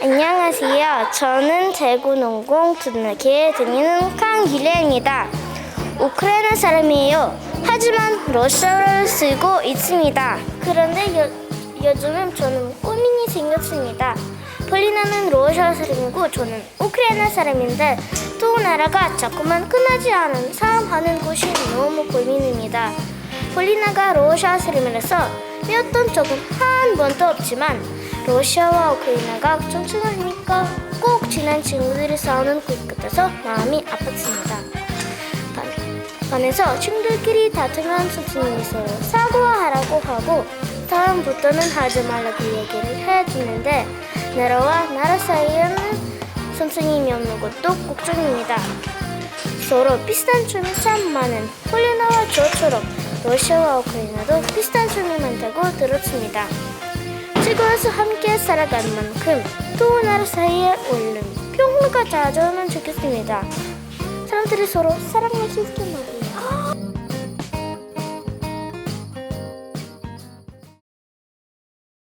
안녕하세요. 저는 대구농공 초등학교에 다니는 강유래입니다. 우크라이나 사람이에요. 하지만 러시아어를 쓰고 있습니다. 그런데 요, 요즘은 저는 고민이 생겼습니다. 폴리나는 러시아 사람이고 저는 우크라이나 사람인데 두 나라가 자꾸만 끝나지 않은 싸움하는 것이 너무 고민입니다. 폴리나가 러시아 사람이라서 배웠던 적은 한 번도 없지만 러시아와 우크라이나가 전쟁을 하니까 꼭 친한 친구들이 싸우는 것 같아서 마음이 아팠습니다. 반- 반에서 친구들끼리 다투면 선생님이 서로 사과하라고 하고 다음부터는 하지 말라고 얘기를 해주는데 나라와 나라 사이에는 선생님이 없는 것도 걱정입니다. 서로 비슷한 점이 참 많은 폴리나와 저처럼 러시아와 우크라이나도 비슷한 점이 많다고 들었습니다. 지구에서 함께 살아가는 만큼 두 나라 사이에 얼른 평화가 찾아오면 좋겠습니다. 사람들이 서로 사랑할 수 있게 말이에요.